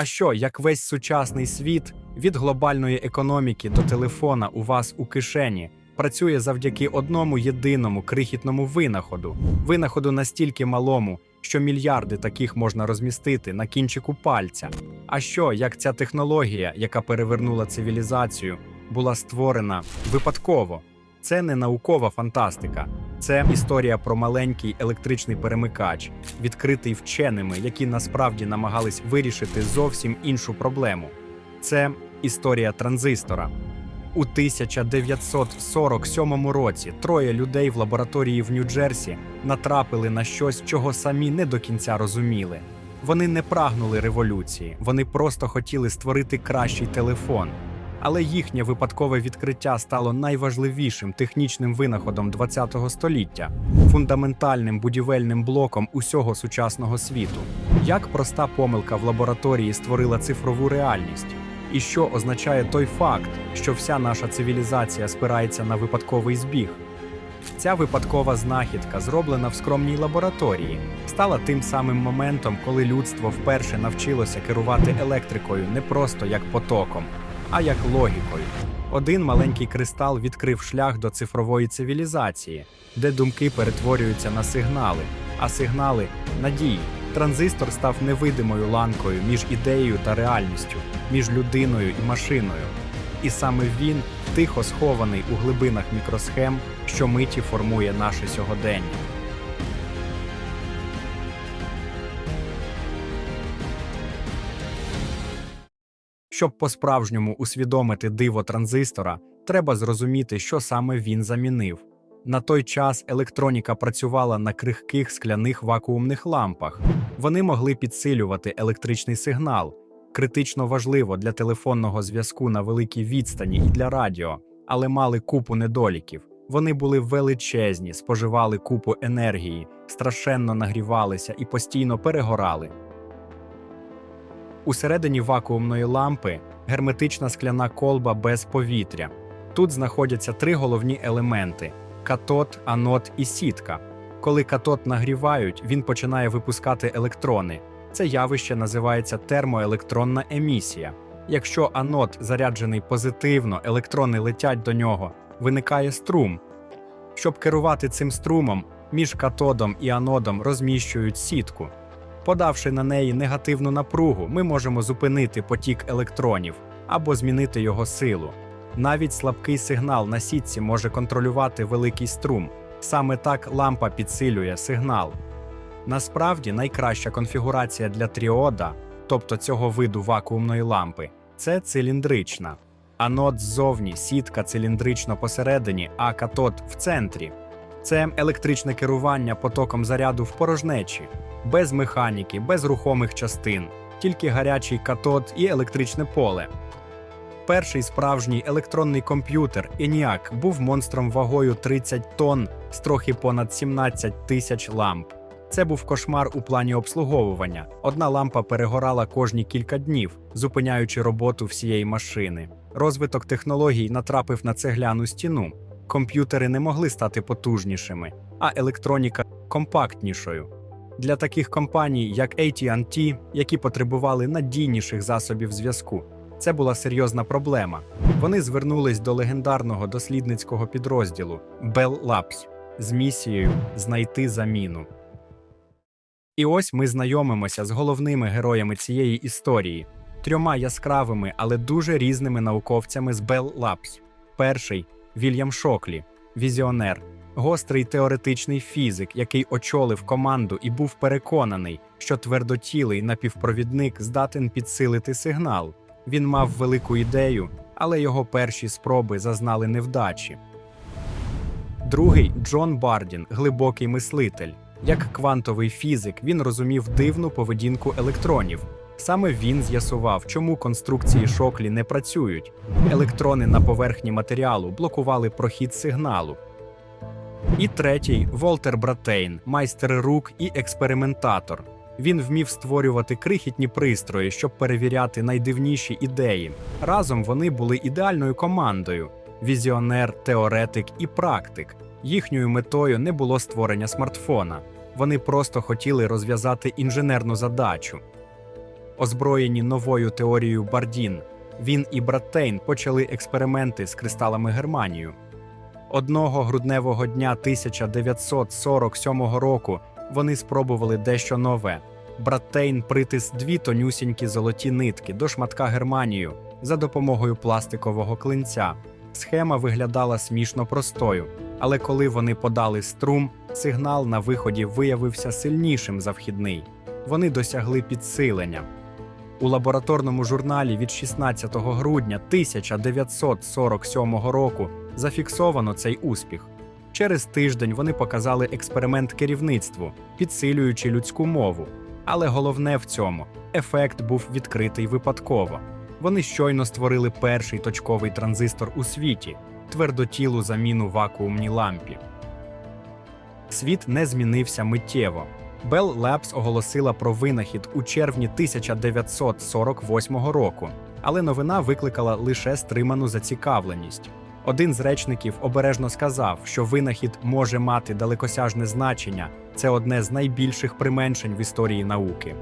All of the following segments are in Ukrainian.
А що, як весь сучасний світ від глобальної економіки до телефона у вас у кишені працює завдяки одному єдиному крихітному винаходу, винаходу настільки малому, що мільярди таких можна розмістити на кінчику пальця. А що, як ця технологія, яка перевернула цивілізацію, була створена випадково? Це не наукова фантастика, це історія про маленький електричний перемикач, відкритий вченими, які насправді намагались вирішити зовсім іншу проблему. Це історія транзистора. У 1947 році троє людей в лабораторії в Нью-Джерсі натрапили на щось, чого самі не до кінця розуміли. Вони не прагнули революції, вони просто хотіли створити кращий телефон. Але їхнє випадкове відкриття стало найважливішим технічним винаходом ХХ століття, фундаментальним будівельним блоком усього сучасного світу. Як проста помилка в лабораторії створила цифрову реальність? І що означає той факт, що вся наша цивілізація спирається на випадковий збіг? Ця випадкова знахідка, зроблена в скромній лабораторії, стала тим самим моментом, коли людство вперше навчилося керувати електрикою не просто як потоком, а як логікою. Один маленький кристал відкрив шлях до цифрової цивілізації, де думки перетворюються на сигнали, а сигнали надії. Транзистор став невидимою ланкою між ідеєю та реальністю, між людиною і машиною. І саме він тихо схований у глибинах мікросхем, що миті формує наше сьогодення. Щоб по-справжньому усвідомити диво транзистора, треба зрозуміти, що саме він замінив. На той час електроніка працювала на крихких скляних вакуумних лампах. Вони могли підсилювати електричний сигнал, критично важливо для телефонного зв'язку на великій відстані і для радіо, але мали купу недоліків. Вони були величезні, споживали купу енергії, страшенно нагрівалися і постійно перегорали. Усередині вакуумної лампи герметична скляна колба без повітря. Тут знаходяться три головні елементи: катод, анод і сітка. Коли катод нагрівають, він починає випускати електрони. Це явище називається термоелектронна емісія. Якщо анод заряджений позитивно, електрони летять до нього, виникає струм. Щоб керувати цим струмом, між катодом і анодом розміщують сітку. Подавши на неї негативну напругу, ми можемо зупинити потік електронів або змінити його силу. Навіть слабкий сигнал на сітці може контролювати великий струм. Саме так лампа підсилює сигнал. Насправді найкраща конфігурація для тріода, тобто цього виду вакуумної лампи, це циліндрична. Анод ззовні, сітка циліндрично посередині, а катод в центрі. Це електричне керування потоком заряду в порожнечі, без механіки, без рухомих частин, тільки гарячий катод і електричне поле. Перший справжній електронний комп'ютер ENIAC був монстром вагою 30 тонн з трохи понад 17 тисяч ламп. Це був кошмар у плані обслуговування. Одна лампа перегорала кожні кілька днів, зупиняючи роботу всієї машини. Розвиток технологій натрапив на цегляну стіну. Комп'ютери не могли стати потужнішими, а електроніка компактнішою. Для таких компаній, як AT&T, які потребували надійніших засобів зв'язку, це була серйозна проблема. Вони звернулись до легендарного дослідницького підрозділу Bell Labs з місією знайти заміну. І ось ми знайомимося з головними героями цієї історії, трьома яскравими, але дуже різними науковцями з Bell Labs. Перший Вільям Шоклі, візіонер, гострий теоретичний фізик, який очолив команду і був переконаний, що твердотілий напівпровідник здатен підсилити сигнал. Він мав велику ідею, але його перші спроби зазнали невдачі. Другий Джон Бардін, глибокий мислитель. Як квантовий фізик, він розумів дивну поведінку електронів. Саме він з'ясував, чому конструкції шоклі не працюють. Електрони на поверхні матеріалу блокували прохід сигналу. І третій Волтер Братейн, майстер рук і експериментатор. Він вмів створювати крихітні пристрої, щоб перевіряти найдивніші ідеї. Разом вони були ідеальною командою: візіонер, теоретик і практик. Їхньою метою не було створення смартфона. Вони просто хотіли розв'язати інженерну задачу. Озброєні новою теорією Бардін. Він і Браттейн почали експерименти з кристалами Германію. Одного грудневого дня 1947 року вони спробували дещо нове. Браттейн притис дві тонюсінькі золоті нитки до шматка Германію за допомогою пластикового клинця. Схема виглядала смішно простою, але коли вони подали струм, сигнал на виході виявився сильнішим за вхідний. Вони досягли підсилення. У лабораторному журналі від 16 грудня 1947 року зафіксовано цей успіх. Через тиждень вони показали експеримент керівництву, підсилюючи людську мову. Але головне в цьому ефект був відкритий випадково. Вони щойно створили перший точковий транзистор у світі твердотілу заміну вакуумній лампі. Світ не змінився миттєво. Bell Labs оголосила про винахід у червні 1948 року, але новина викликала лише стриману зацікавленість. Один з речників обережно сказав, що винахід може мати далекосяжне значення. Це одне з найбільших применшень в історії науки.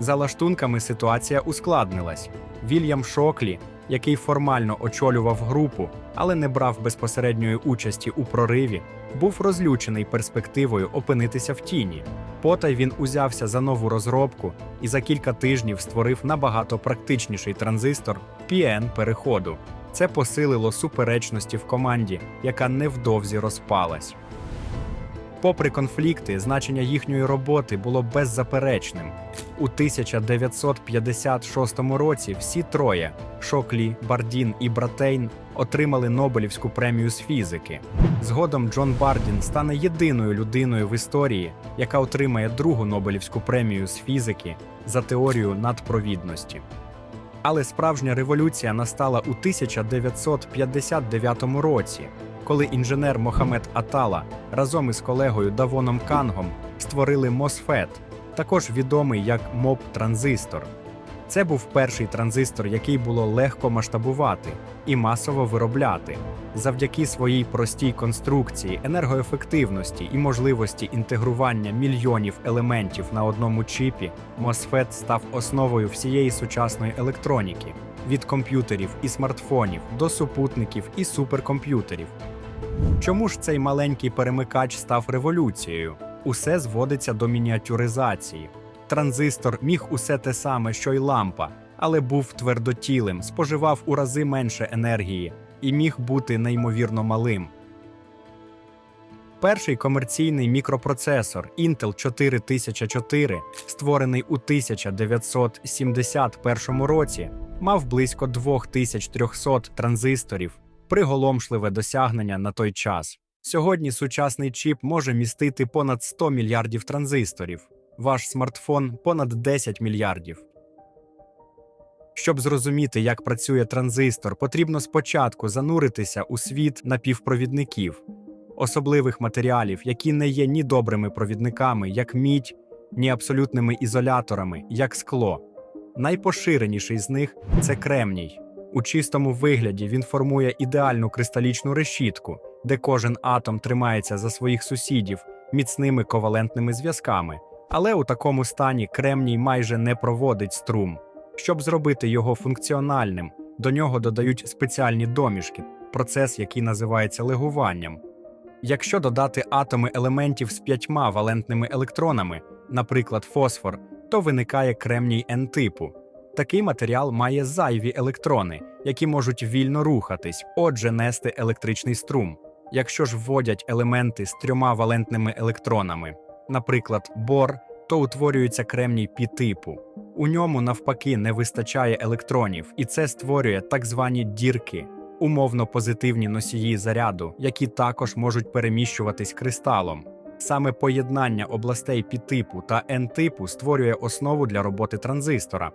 За лаштунками ситуація ускладнилась. Вільям Шоклі, який формально очолював групу, але не брав безпосередньої участі у прориві, був розлючений перспективою опинитися в тіні. Потай він узявся за нову розробку і за кілька тижнів створив набагато практичніший транзистор PN переходу. Це посилило суперечності в команді, яка невдовзі розпалась. Попри конфлікти, значення їхньої роботи було беззаперечним. У 1956 році всі троє Шоклі, Бардін і Братейн отримали Нобелівську премію з фізики. Згодом Джон Бардін стане єдиною людиною в історії, яка отримає другу Нобелівську премію з фізики за теорію надпровідності. Але справжня революція настала у 1959 році, коли інженер Мохамед Атала разом із колегою Давоном Кангом створили MOSFET, також відомий як МОП-транзистор. Це був перший транзистор, який було легко масштабувати і масово виробляти. Завдяки своїй простій конструкції, енергоефективності і можливості інтегрування мільйонів елементів на одному чіпі, MOSFET став основою всієї сучасної електроніки від комп'ютерів і смартфонів до супутників і суперкомп'ютерів. Чому ж цей маленький перемикач став революцією? Усе зводиться до мініатюризації. Транзистор міг усе те саме, що й лампа, але був твердотілим, споживав у рази менше енергії і міг бути неймовірно малим. Перший комерційний мікропроцесор Intel 4004, створений у 1971 році, мав близько 2300 транзисторів, приголомшливе досягнення на той час. Сьогодні сучасний чіп може містити понад 100 мільярдів транзисторів, ваш смартфон понад 10 мільярдів. Щоб зрозуміти, як працює транзистор, потрібно спочатку зануритися у світ напівпровідників, особливих матеріалів, які не є ні добрими провідниками, як мідь, ні абсолютними ізоляторами, як скло. Найпоширеніший з них це кремній. У чистому вигляді він формує ідеальну кристалічну решітку, де кожен атом тримається за своїх сусідів міцними ковалентними зв'язками. Але у такому стані кремній майже не проводить струм. Щоб зробити його функціональним, до нього додають спеціальні домішки, процес, який називається легуванням. Якщо додати атоми елементів з п'ятьма валентними електронами, наприклад, фосфор, то виникає кремній N-типу. Такий матеріал має зайві електрони, які можуть вільно рухатись, отже, нести електричний струм. Якщо ж вводять елементи з трьома валентними електронами, наприклад, бор, то утворюється кремній пі-типу. У ньому навпаки не вистачає електронів, і це створює так звані дірки, умовно позитивні носії заряду, які також можуть переміщуватись кристалом. Саме поєднання областей пі-типу та N-типу створює основу для роботи транзистора.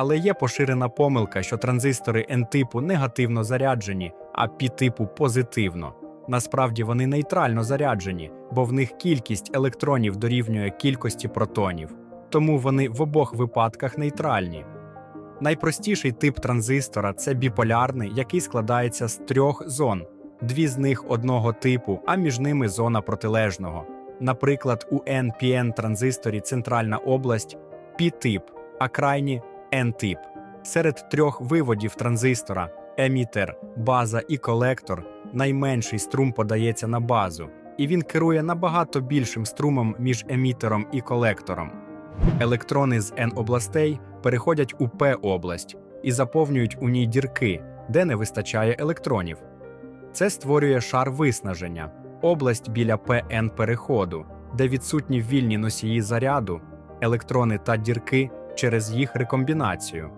Але є поширена помилка, що транзистори N-типу негативно заряджені, а пі-типу позитивно. Насправді вони нейтрально заряджені, бо в них кількість електронів дорівнює кількості протонів, тому вони в обох випадках нейтральні. Найпростіший тип транзистора це біполярний, який складається з трьох зон, дві з них одного типу, а між ними зона протилежного. Наприклад, у NPN транзисторі центральна область P-тип, а крайні N-тип. Серед трьох виводів транзистора емітер, база і колектор найменший струм подається на базу, і він керує набагато більшим струмом між емітером і колектором. Електрони з N-областей переходять у P-область і заповнюють у ній дірки, де не вистачає електронів. Це створює шар виснаження, область біля ПН переходу, де відсутні вільні носії заряду, електрони та дірки через їх рекомбінацію.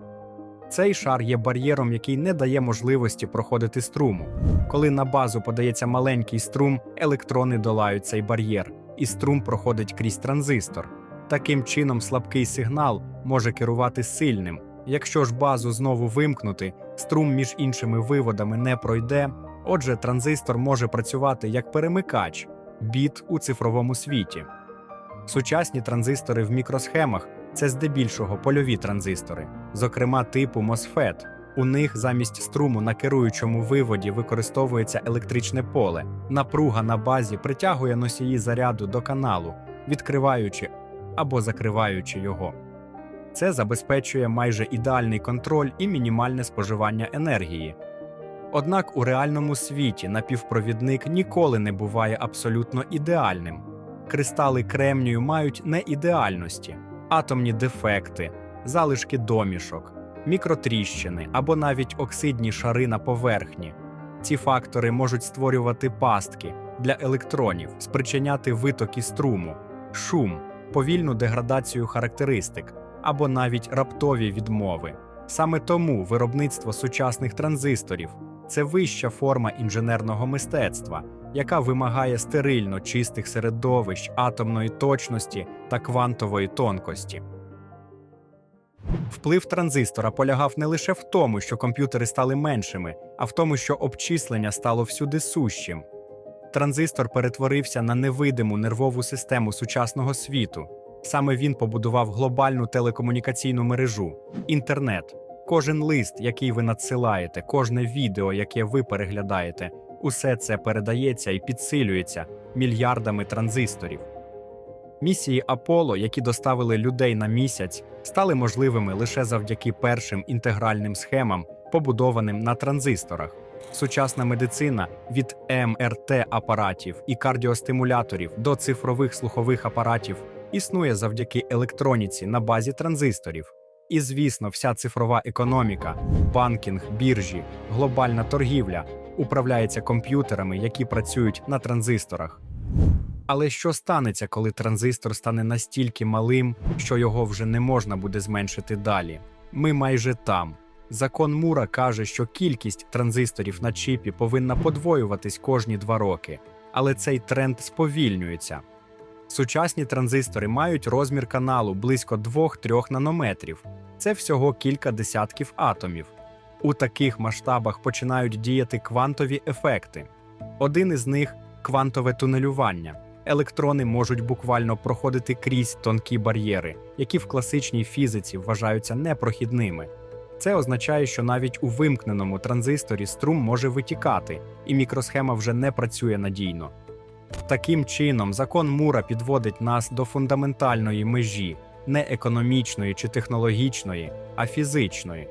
Цей шар є бар'єром, який не дає можливості проходити струму. Коли на базу подається маленький струм, електрони долають цей бар'єр, і струм проходить крізь транзистор. Таким чином, слабкий сигнал може керувати сильним. Якщо ж базу знову вимкнути, струм між іншими виводами не пройде. Отже, транзистор може працювати як перемикач, біт у цифровому світі. Сучасні транзистори в мікросхемах це здебільшого польові транзистори, зокрема типу MOSFET. У них замість струму на керуючому виводі використовується електричне поле. Напруга на базі притягує носії заряду до каналу, відкриваючи або закриваючи його. Це забезпечує майже ідеальний контроль і мінімальне споживання енергії. Однак у реальному світі напівпровідник ніколи не буває абсолютно ідеальним. Кристали кремнію мають неідеальності, атомні дефекти, залишки домішок, мікротріщини або навіть оксидні шари на поверхні. Ці фактори можуть створювати пастки для електронів, спричиняти витоки струму, шум, повільну деградацію характеристик або навіть раптові відмови. Саме тому виробництво сучасних транзисторів це вища форма інженерного мистецтва, яка вимагає стерильно чистих середовищ, атомної точності та квантової тонкості. Вплив транзистора полягав не лише в тому, що комп'ютери стали меншими, а в тому, що обчислення стало всюди сущим. Транзистор перетворився на невидиму нервову систему сучасного світу. Саме він побудував глобальну телекомунікаційну мережу інтернет. Кожен лист, який ви надсилаєте, кожне відео, яке ви переглядаєте, усе це передається і підсилюється мільярдами транзисторів. Місії Аполло, які доставили людей на місяць, стали можливими лише завдяки першим інтегральним схемам, побудованим на транзисторах. Сучасна медицина від МРТ апаратів і кардіостимуляторів до цифрових слухових апаратів існує завдяки електроніці на базі транзисторів. І, звісно, вся цифрова економіка, банкінг, біржі, глобальна торгівля управляється комп'ютерами, які працюють на транзисторах. Але що станеться, коли транзистор стане настільки малим, що його вже не можна буде зменшити далі? Ми майже там. Закон Мура каже, що кількість транзисторів на чіпі повинна подвоюватись кожні два роки, але цей тренд сповільнюється. Сучасні транзистори мають розмір каналу близько 2-3 нанометрів. Це всього кілька десятків атомів. У таких масштабах починають діяти квантові ефекти. Один із них квантове тунелювання. Електрони можуть буквально проходити крізь тонкі бар'єри, які в класичній фізиці вважаються непрохідними. Це означає, що навіть у вимкненому транзисторі струм може витікати, і мікросхема вже не працює надійно. Таким чином, закон Мура підводить нас до фундаментальної межі, не економічної чи технологічної, а фізичної.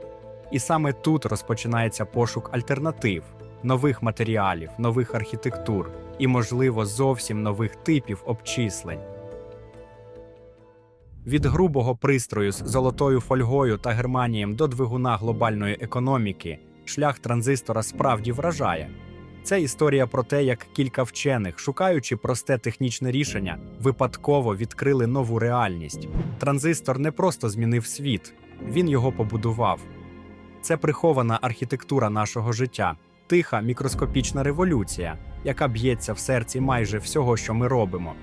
І саме тут розпочинається пошук альтернатив, нових матеріалів, нових архітектур і, можливо, зовсім нових типів обчислень. Від грубого пристрою з золотою фольгою та германієм до двигуна глобальної економіки шлях транзистора справді вражає. Це історія про те, як кілька вчених, шукаючи просте технічне рішення, випадково відкрили нову реальність. Транзистор не просто змінив світ, він його побудував. Це прихована архітектура нашого життя, тиха мікроскопічна революція, яка б'ється в серці майже всього, що ми робимо.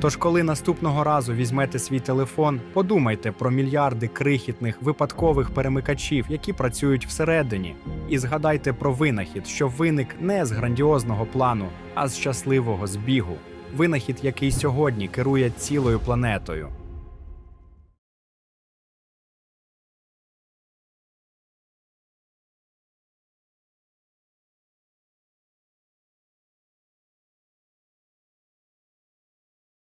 Тож, коли наступного разу візьмете свій телефон, подумайте про мільярди крихітних випадкових перемикачів, які працюють всередині, і згадайте про винахід, що виник не з грандіозного плану, а з щасливого збігу. Винахід, який сьогодні керує цілою планетою.